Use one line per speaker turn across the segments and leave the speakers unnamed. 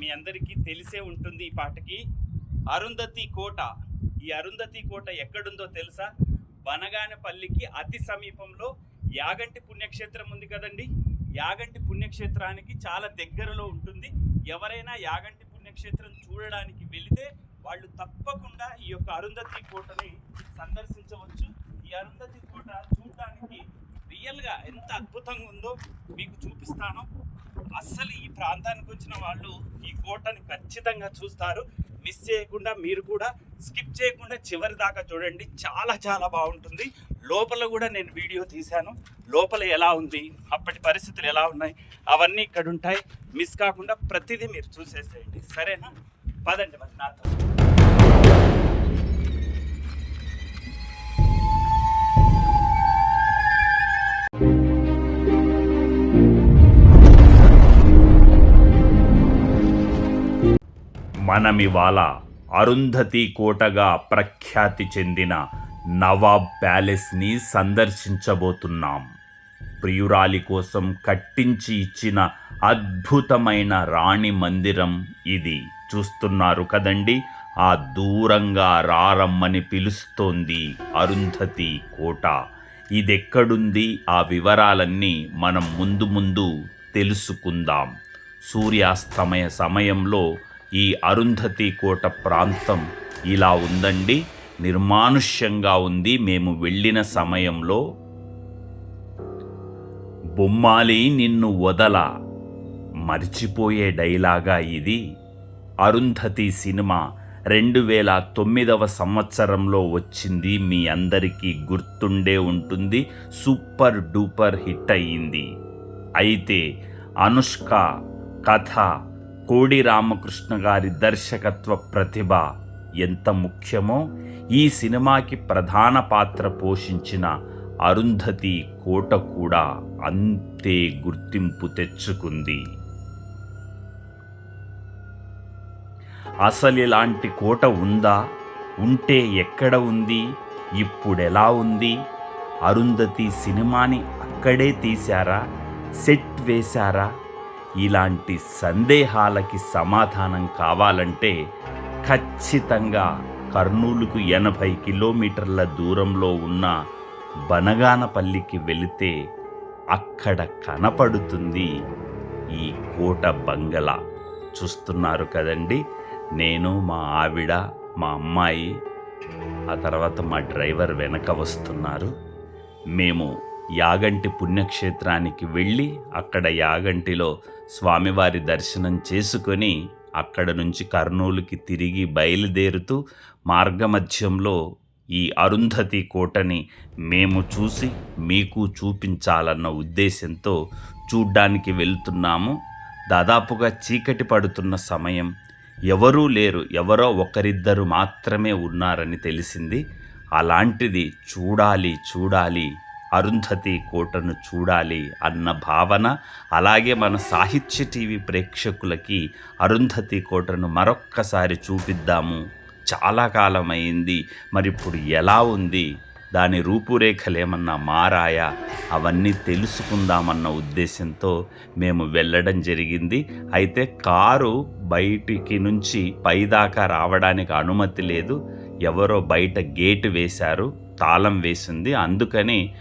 మీ అందరికీ తెలిసే ఉంటుంది ఈ పాటకి. అరుంధతి కోట ఈ అరుంధతి కోట ఎక్కడుందో తెలుసా? బనగానపల్లికి అతి సమీపంలో యాగంటి పుణ్యక్షేత్రం ఉంది కదండి. యాగంటి పుణ్యక్షేత్రానికి చాలా దగ్గరలో ఉంటుంది. ఎవరైనా యాగంటి పుణ్యక్షేత్రం చూడడానికి వెళితే వాళ్ళు తప్పకుండా ఈ యొక్క అరుంధతి కోటని సందర్శించవచ్చు. ఈ అరుంధతి కోట చూడడానికి రియల్గా ఎంత అద్భుతంగా ఉందో మీకు చూపిస్తాను. అస్సలు ఈ ప్రాంతానికి వచ్చిన వాళ్ళు ఈ కోటని ఖచ్చితంగా చూస్తారు. మిస్ చేయకుండా మీరు కూడా స్కిప్ చేయకుండా చివరి దాకా చూడండి. చాలా చాలా బాగుంటుంది. లోపల కూడా నేను వీడియో తీశాను. లోపల ఎలా ఉంది? అప్పటి పరిస్థితులు ఎలా ఉన్నాయి? అవన్నీ ఇక్కడ ఉంటాయి. మిస్ కాకుండా ప్రతిదీ మీరు చూసేసేయండి. సరేనా? పదండి మరి నాతో. మనమివాళ అరుంధతి కోటగా ప్రఖ్యాతి చెందిన నవాబ్ ప్యాలెస్ని సందర్శించబోతున్నాం. ప్రియురాలి కోసం కట్టించి ఇచ్చిన అద్భుతమైన రాణి మందిరం ఇది. చూస్తున్నారు కదండి? ఆ దూరంగా రారమ్మని పిలుస్తోంది అరుంధతి కోట. ఇదెక్కడుంది? ఆ వివరాలన్నీ మనం ముందు ముందు తెలుసుకుందాం. సూర్యాస్తమయ సమయంలో ఈ అరుంధతి కోట ప్రాంతం ఇలా ఉందండి నిర్మానుష్యంగా ఉంది. మేము వెళ్ళిన సమయంలో బొమ్మాలి నిన్ను వదల. మర్చిపోయే డైలాగా ఇది. అరుంధతి సినిమా రెండు వేల తొమ్మిదవ సంవత్సరంలో వచ్చింది. మీ అందరికీ గుర్తుండే ఉంటుంది. సూపర్ డూపర్ హిట్ అయ్యింది. అయితే అనుష్క కథ కోడి రామకృష్ణ గారి దర్శకత్వ ప్రతిభ ఎంత ముఖ్యమో ఈ సినిమాకి ప్రధాన పాత్ర పోషించిన అరుంధతి కోట కూడా అంతే గుర్తింపు తెచ్చుకుంది. అసలు ఇలాంటి కోట ఉందా? ఉంటే ఎక్కడ ఉంది? ఇప్పుడెలా ఉంది? అరుంధతి సినిమాని అక్కడే తీశారా? సెట్ వేశారా? ఇలాంటి సందేహాలకి సమాధానం కావాలంటే ఖచ్చితంగా కర్నూలుకు ఎనభై కిలోమీటర్ల దూరంలో ఉన్న బనగానపల్లికి వెళితే అక్కడ కనపడుతుంది ఈ కోట బంగళా. చూస్తున్నారు కదండి? నేను మా ఆవిడ మా అమ్మాయి ఆ తర్వాత మా డ్రైవర్ వెనక వస్తున్నారు. మేము యాగంటి పుణ్యక్షేత్రానికి వెళ్ళి అక్కడ యాగంటిలో స్వామివారి దర్శనం చేసుకొని అక్కడ నుంచి కర్నూలుకి తిరిగి బయలుదేరుతూ మార్గమధ్యంలో ఈ అరుంధతి కోటని మేము చూసి మీకు చూపించాలన్న ఉద్దేశంతో చూడ్డానికి వెళ్తున్నాము. దాదాపుగా చీకటి పడుతున్న సమయం. ఎవరూ లేరు. ఎవరో ఒకరిద్దరు మాత్రమే ఉన్నారని తెలిసింది. అలాంటిది చూడాలి చూడాలి అరుంధతి కోటను చూడాలి అన్న భావన అలాగే మన సాహిత్య టీవీ ప్రేక్షకులకి అరుంధతి కోటను మరొక్కసారి చూపిద్దాము. చాలా కాలం అయింది మరి ఇప్పుడు ఎలా ఉంది? దాని రూపురేఖలు ఏమన్నా మారాయా? అవన్నీ తెలుసుకుందామన్న ఉద్దేశంతో మేము వెళ్ళడం జరిగింది. అయితే కారు బయటికి నుంచి పైదాకా రావడానికి అనుమతి లేదు. ఎవరో బయట గేటు వేశారు తాళం వేసింది. అందుకని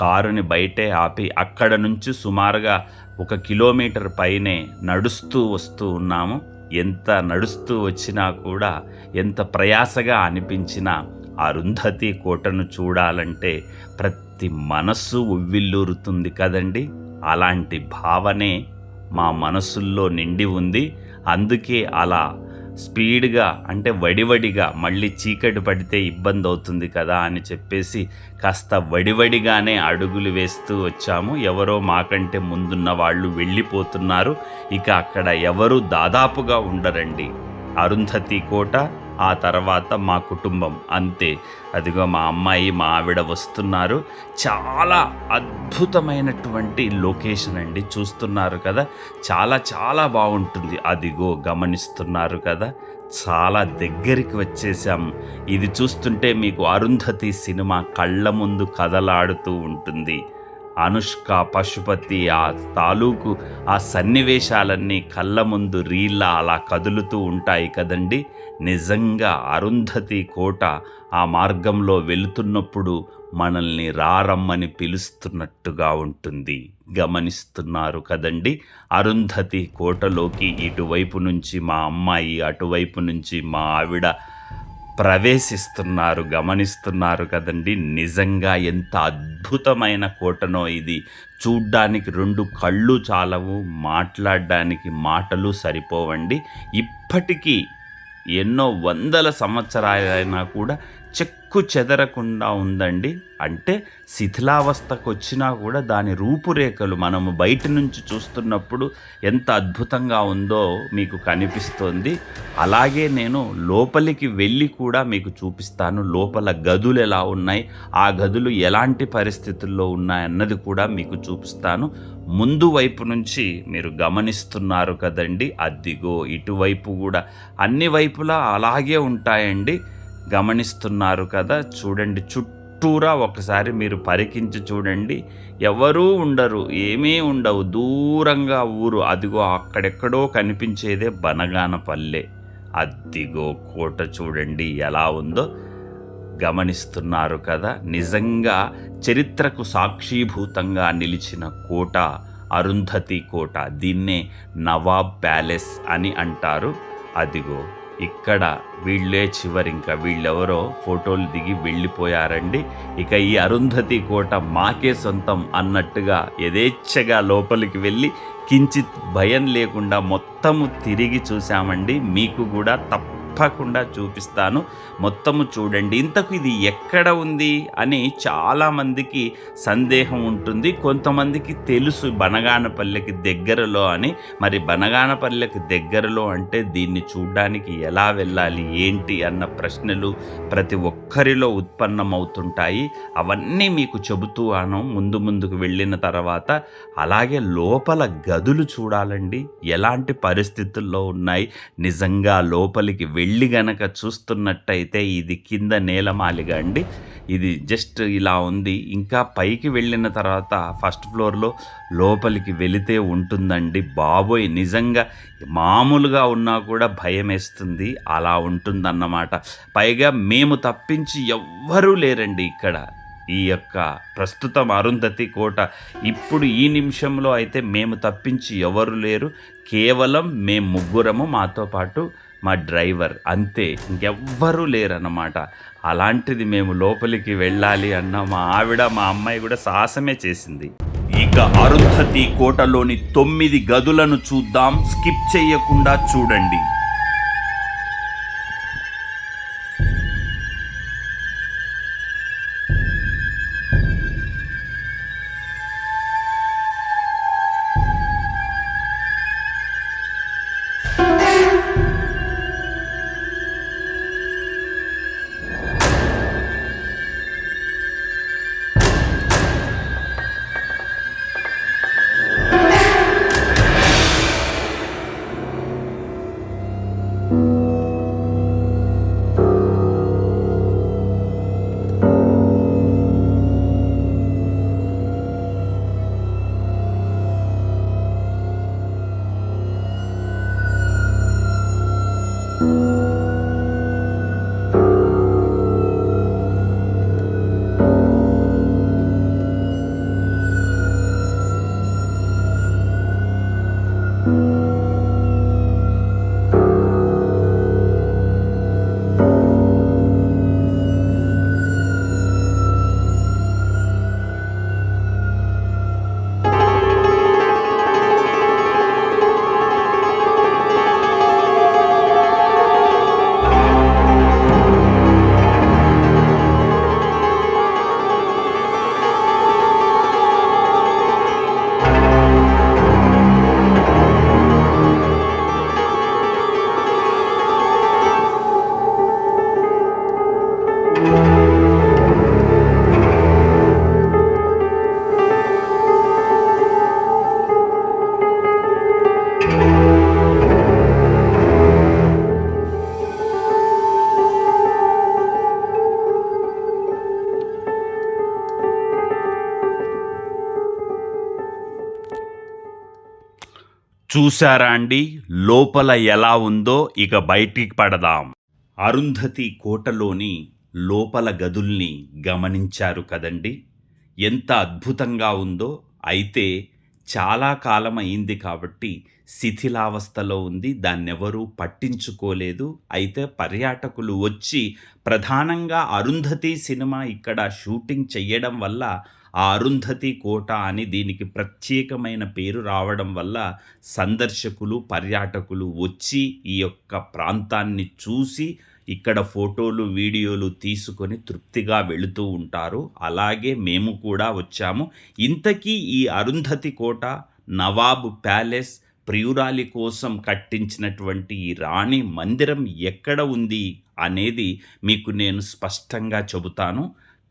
కారుని బయటే ఆపి అక్కడ నుంచి సుమారుగా ఒక కిలోమీటర్ పైనే నడుస్తూ వస్తూ ఉన్నాము. ఎంత నడుస్తూ వచ్చినా కూడా ఎంత ప్రయాసగా అనిపించినా అరుంధతి కోటను చూడాలంటే ప్రతి మనస్సు ఉవ్విల్లూరుతుంది కదండి. అలాంటి భావనే మా మనసుల్లో నిండి ఉంది. అందుకే అలా స్పీడ్గా అంటే వడివడిగా మళ్ళీ చీకటి పడితే ఇబ్బంది అవుతుంది కదా అని చెప్పేసి కాస్త వడివడిగానే అడుగులు వేస్తూ వచ్చాము. ఎవరో మాకంటే ముందున్న వాళ్ళు వెళ్ళిపోతున్నారు. ఇక అక్కడ ఎవరు దాదాపుగా ఉండరండి. అరుంధతి కోట ఆ తర్వాత మా కుటుంబం అంతే. అదిగో మా అమ్మాయి మా ఆవిడ వస్తున్నారు. చాలా అద్భుతమైనటువంటి లొకేషన్ అండి. చూస్తున్నారు కదా? చాలా చాలా బాగుంటుంది. అదిగో గమనిస్తున్నారు కదా? చాలా దగ్గరికి వచ్చేసాం ఇది చూస్తుంటే మీకు అరుంధతి సినిమా కళ్ళ ముందు కదలాడుతూ ఉంటుంది. అనుష్క పశుపతి ఆ తాలూకు ఆ సన్నివేశాలన్నీ కళ్ళ ముందు రీళ్ళ అలా కదులుతూ ఉంటాయి కదండి. నిజంగా అరుంధతి కోట ఆ మార్గంలో వెళుతున్నప్పుడు మనల్ని రారమ్మని పిలుస్తున్నట్టుగా ఉంటుంది. గమనిస్తున్నారు కదండి. అరుంధతి కోటలోకి ఇటువైపు నుంచి మా అమ్మాయి అటువైపు నుంచి మా ఆవిడ ప్రవేశిస్తున్నారు గమనిస్తున్నారు కదండి. నిజంగా ఎంత అద్భుతమైన కోటనో ఇది. చూడ్డానికి రెండు కళ్ళు చాలవు మాట్లాడడానికి మాటలు సరిపోవండి. ఇప్పటికీ ఎన్నో వందల సంవత్సరాలైనా కూడా చెక్కు చెదరకుండా ఉందండి. అంటే శిథిలావస్థకు వచ్చినా కూడా దాని రూపురేఖలు మనము బయట నుంచి చూస్తున్నప్పుడు ఎంత అద్భుతంగా ఉందో మీకు కనిపిస్తోంది. అలాగే నేను లోపలికి వెళ్ళి కూడా మీకు చూపిస్తాను. లోపల గదులు ఎలా ఉన్నాయి ఆ గదులు ఎలాంటి పరిస్థితుల్లో ఉన్నాయన్నది కూడా మీకు చూపిస్తాను. ముందు వైపు నుంచి మీరు గమనిస్తున్నారు కదండి. అద్దిగో ఇటువైపు కూడా అన్ని వైపులా అలాగే ఉంటాయండి. గమనిస్తున్నారు కదా? చూడండి చుట్టూరా ఒకసారి మీరు పరికించి చూడండి. ఎవరూ ఉండరు ఏమీ ఉండవు. దూరంగా ఊరు. అదిగో అక్కడెక్కడో కనిపించేదే బనగానపల్లె. అద్దిగో కోట చూడండి ఎలా ఉందో గమనిస్తున్నారు కదా? నిజంగా చరిత్రకు సాక్షీభూతంగా నిలిచిన కోట అరుంధతి కోట. దీన్నే నవాబ్ ప్యాలెస్ అని అంటారు. అదిగో ఇక్కడ వీళ్ళే చివరి. ఇంకా వీళ్ళెవరో ఫోటోలు దిగి వెళ్ళిపోయారండి. ఇక ఈ అరుంధతి కోట మాకే సొంతం అన్నట్టుగా యథేచ్ఛగా లోపలికి వెళ్ళి కించిత్ భయం లేకుండా మొత్తము తిరిగి చూసామండి మీకు కూడా తప్పకుండా చూపిస్తాను. మొత్తము చూడండి. ఇంతకు ఇది ఎక్కడ ఉంది అని చాలామందికి సందేహం ఉంటుంది. కొంతమందికి తెలుసు బనగానపల్లెకి దగ్గరలో అని. మరి బనగానపల్లెకి దగ్గరలో అంటే దీన్ని చూడడానికి ఎలా వెళ్ళాలి ఏంటి అన్న ప్రశ్నలు ప్రతి ఒక్కరిలో ఉత్పన్నమవుతుంటాయి. అవన్నీ మీకు చెబుతూ అను ముందు ముందుకు వెళ్ళిన తర్వాత అలాగే లోపల గదులు చూడాలండి. ఎలాంటి పరిస్థితుల్లో ఉన్నాయి? నిజంగా లోపలికి వెళ్ళి గనక చూస్తున్నట్టయితే ఇది కింద నేలమాలిగా అండి. ఇది జస్ట్ ఇలా ఉంది. ఇంకా పైకి వెళ్ళిన తర్వాత ఫస్ట్ ఫ్లోర్లో లోపలికి వెళితే ఉంటుందండి. బాబోయ్! నిజంగా మామూలుగా ఉన్నా కూడా భయం వేస్తుంది అలా ఉంటుందన్నమాట. పైగా మేము తప్పించి ఎవ్వరూ లేరండి ఇక్కడ. ఈ యొక్క ప్రస్తుతం అరుంధతి కోట. ఇప్పుడు ఈ నిమిషంలో అయితే మేము తప్పించి ఎవరు లేరు. కేవలం మేము ముగ్గురము మాతో పాటు మా డ్రైవర్. అంతే ఇంకెవ్వరూ లేరన్నమాట. అలాంటిది మేము లోపలికి వెళ్ళాలి అన్న మా ఆవిడ మా అమ్మాయి కూడా సాహసమే చేసింది. ఇక అరుంధతి కోటలోని తొమ్మిది గదులను చూద్దాం. స్కిప్ చేయకుండా చూడండి. Thank you. చూసారా అండి? లోపల ఎలా ఉందో ఇక బయటికి పడదాం. అరుంధతి కోటలోని లోపల గదుల్ని గమనించారు కదండి? ఎంత అద్భుతంగా ఉందో. అయితే చాలా కాలం అయింది కాబట్టి శిథిలావస్థలో ఉంది. దాన్నెవరూ పట్టించుకోలేదు. అయితే పర్యాటకులు వచ్చి ప్రధానంగా అరుంధతి సినిమా ఇక్కడ షూటింగ్ చెయ్యడం వల్ల ఆ అరుంధతి కోట అని దీనికి ప్రత్యేకమైన పేరు రావడం వల్ల సందర్శకులు పర్యాటకులు వచ్చి ఈ యొక్క ప్రాంతాన్ని చూసి ఇక్కడ ఫోటోలు వీడియోలు తీసుకొని తృప్తిగా వెళుతూ ఉంటారు. అలాగే మేము కూడా వచ్చాము. ఇంతకీ ఈ అరుంధతి కోట నవాబు ప్యాలెస్ ప్రియురాలి కోసం కట్టించినటువంటి ఈ రాణి మందిరం ఎక్కడ ఉంది అనేది మీకు నేను స్పష్టంగా చెబుతాను.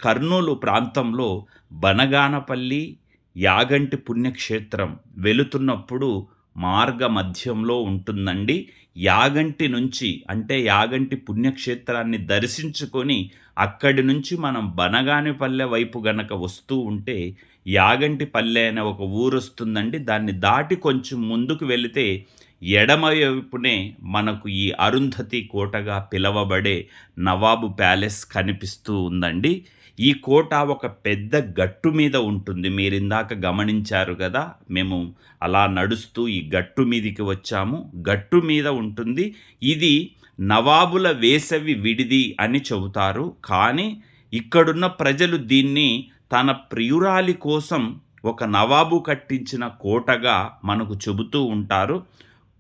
కర్నూలు ప్రాంతంలో బనగానపల్లి యాగంటి పుణ్యక్షేత్రం వెళుతున్నప్పుడు మార్గ మధ్యంలో ఉంటుందండి. యాగంటి నుంచి అంటే యాగంటి పుణ్యక్షేత్రాన్ని దర్శించుకొని అక్కడి నుంచి మనం బనగానిపల్లె వైపు గనక వస్తూ ఉంటే యాగంటి పల్లె అనే ఒక ఊరు వస్తుందండి. దాన్ని దాటి కొంచెం ముందుకు వెళితే ఎడమవైపునే మనకు ఈ అరుంధతి కోటగా పిలవబడే నవాబు ప్యాలెస్ కనిపిస్తూ ఉందండి. ఈ కోట ఒక పెద్ద గట్టు మీద ఉంటుంది. మీరు ఇందాక గమనించారు కదా మేము అలా నడుస్తూ ఈ గట్టు మీదికి వచ్చాము. గట్టు మీద ఉంటుంది. ఇది నవాబుల వేసవి విడిది అని చెబుతారు. కానీ ఇక్కడున్న ప్రజలు దీన్ని తన ప్రియురాలి కోసం ఒక నవాబు కట్టించిన కోటగా మనకు చెబుతూ ఉంటారు.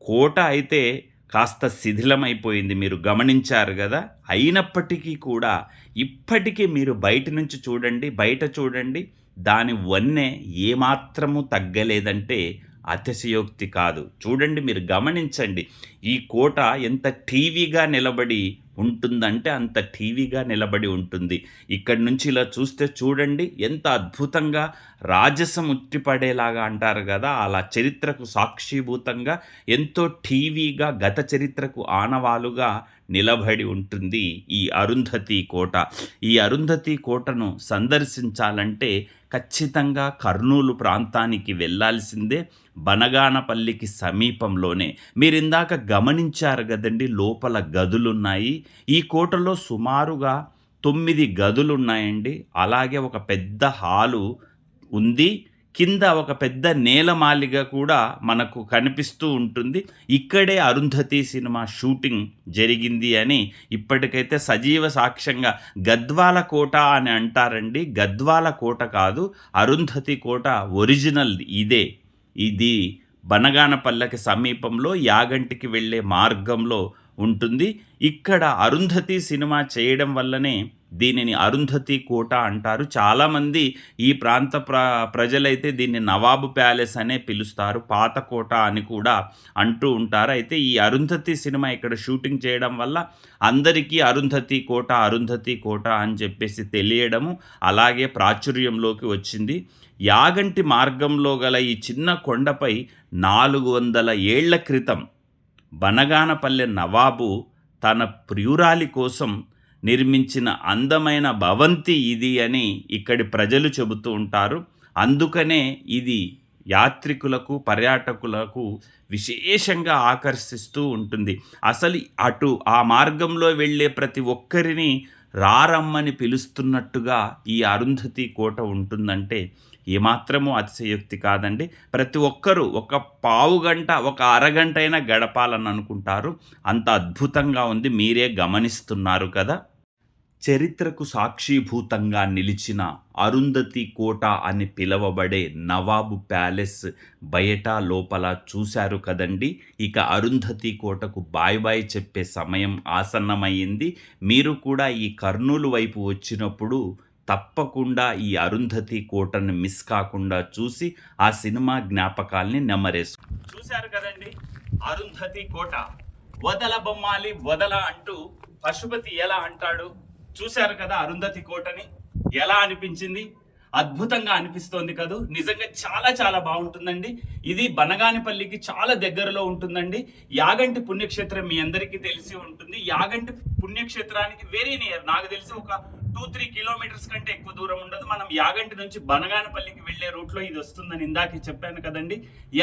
కోట అయితే కాస్త శిథిలమైపోయింది మీరు గమనించారు కదా? అయినప్పటికీ కూడా ఇప్పటికీ మీరు బయట నుంచి చూడండి బయట చూడండి దాని వన్నె ఏమాత్రము తగ్గలేదంటే అతిశయోక్తి కాదు. చూడండి మీరు గమనించండి ఈ కోట ఎంత టీవీగా నిలబడి ఉంటుందంటే అంత టీవీగా నిలబడి ఉంటుంది. ఇక్కడి నుంచి ఇలా చూస్తే చూడండి ఎంత అద్భుతంగా రాజసం ఉట్టిపడేలాగా అంటారు కదా అలా చరిత్రకు సాక్షిభూతంగా ఎంతో టీవీగా గత చరిత్రకు ఆనవాలుగా నిలబడి ఉంటుంది ఈ అరుంధతి కోట. ఈ అరుంధతి కోటను సందర్శించాలంటే ఖచ్చితంగా కర్నూలు ప్రాంతానికి వెళ్ళాల్సిందే బనగానపల్లికి సమీపంలోనే. మీరిందాక గమనించారు కదండి లోపల గదులున్నాయి. ఈ కోటలో సుమారుగా తొమ్మిది గదులున్నాయండి. అలాగే ఒక పెద్ద హాలు ఉంది. కింద ఒక పెద్ద నేలమాలిగ కూడా మనకు కనిపిస్తూ ఉంటుంది. ఇక్కడే అరుంధతి సినిమా షూటింగ్ జరిగింది అని ఇప్పటికైతే సజీవ సాక్ష్యంగా గద్వాల కోట అని అంటారండి. గద్వాల కోట కాదు అరుంధతి కోట ఒరిజినల్ ఇదే. ఇది బనగానపల్లెకి సమీపంలో యాగంటికి వెళ్ళే మార్గంలో ఉంటుంది. ఇక్కడ అరుంధతి సినిమా చేయడం వల్లనే దీనిని అరుంధతి కోట అంటారు. చాలామంది ఈ ప్రాంత ప్ర ప్రజలైతే దీన్ని నవాబు ప్యాలెస్ అనే పిలుస్తారు. పాత కోట అని కూడా అంటూ ఉంటారు. అయితే ఈ అరుంధతి సినిమా ఇక్కడ షూటింగ్ చేయడం వల్ల అందరికీ అరుంధతి కోట అరుంధతి కోట అని చెప్పేసి తెలియడము అలాగే ప్రాచుర్యంలోకి వచ్చింది. యాగంటి మార్గంలో గల ఈ చిన్న కొండపై నాలుగు వందల ఏళ్ళ క్రితం బనగానపల్లె నవాబు తన ప్రియురాలి కోసం నిర్మించిన అందమైన భవంతి ఇది అని ఇక్కడి ప్రజలు చెబుతూ ఉంటారు. అందుకనే ఇది యాత్రికులకు పర్యాటకులకు విశేషంగా ఆకర్షిస్తూ ఉంటుంది. అసలు అటు ఆ మార్గంలో వెళ్ళే ప్రతి ఒక్కరిని రారమ్మని పిలుస్తున్నట్టుగా ఈ అరుంధతి కోట ఉంటుందంటే ఏమాత్రము అతిశయోక్తి కాదండి. ప్రతి ఒక్కరూ ఒక పావు గంట ఒక అరగంట అయినా గడపాలని అనుకుంటారు. అంత అద్భుతంగా ఉంది మీరే గమనిస్తున్నారు కదా. చరిత్రకు సాక్షిభూతంగా నిలిచిన అరుంధతి కోట అని పిలవబడే నవాబు ప్యాలెస్ బయట లోపల చూశారు కదండి. ఇక అరుంధతి కోటకు బాయ్ బాయ్ చెప్పే సమయం ఆసన్నమైంది. మీరు కూడా ఈ కర్నూలు వైపు వచ్చినప్పుడు తప్పకుండా ఈ అరుంధతి కోటను మిస్ కాకుండా చూసి ఆ సినిమా జ్ఞాపకాల్ని నెమరేసు చూశారు కదండి? అరుంధతి కోట. వదల బొమ్మాలి వదల అంటూ పశుపతి ఎలా అంటాడు? చూశారు కదా అరుంధతి కోటని? ఎలా అనిపించింది? అద్భుతంగా అనిపిస్తోంది కదూ. నిజంగా చాలా చాలా బాగుంటుందండి. ఇది బనగానిపల్లికి చాలా దగ్గరలో ఉంటుందండి. యాగంటి పుణ్యక్షేత్రం మీ అందరికీ తెలిసి ఉంటుంది. యాగంటి పుణ్యక్షేత్రానికి వెరీ నియర్ నాకు తెలిసి ఒక టూ త్రీ కిలోమీటర్స్ కంటే ఎక్కువ దూరం ఉండదు. మనం యాగంటి నుంచి బనగానపల్లికి వెళ్ళే రూట్లో ఇది వస్తుందని ఇందాకే చెప్పాను కదండి.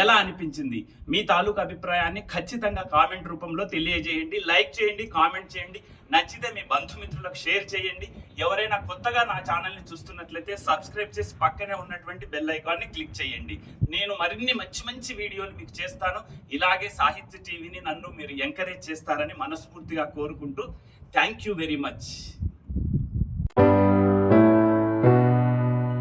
ఎలా అనిపించింది? మీ తాలూకు అభిప్రాయాన్ని ఖచ్చితంగా కామెంట్ రూపంలో తెలియజేయండి. లైక్ చేయండి కామెంట్ చేయండి. నచ్చితే మీ బంధుమిత్రులకు షేర్ చేయండి. ఎవరైనా కొత్తగా నా ఛానల్ని చూస్తున్నట్లయితే సబ్స్క్రైబ్ చేసి పక్కనే ఉన్నటువంటి బెల్ ఐకాన్ని క్లిక్ చేయండి. నేను మరిన్ని మంచి మంచి వీడియోలు మీకు చేస్తాను. ఇలాగే సాహిత్య టీవీని నన్ను మీరు ఎంకరేజ్ చేస్తారని మనస్ఫూర్తిగా కోరుకుంటూ thank you very much.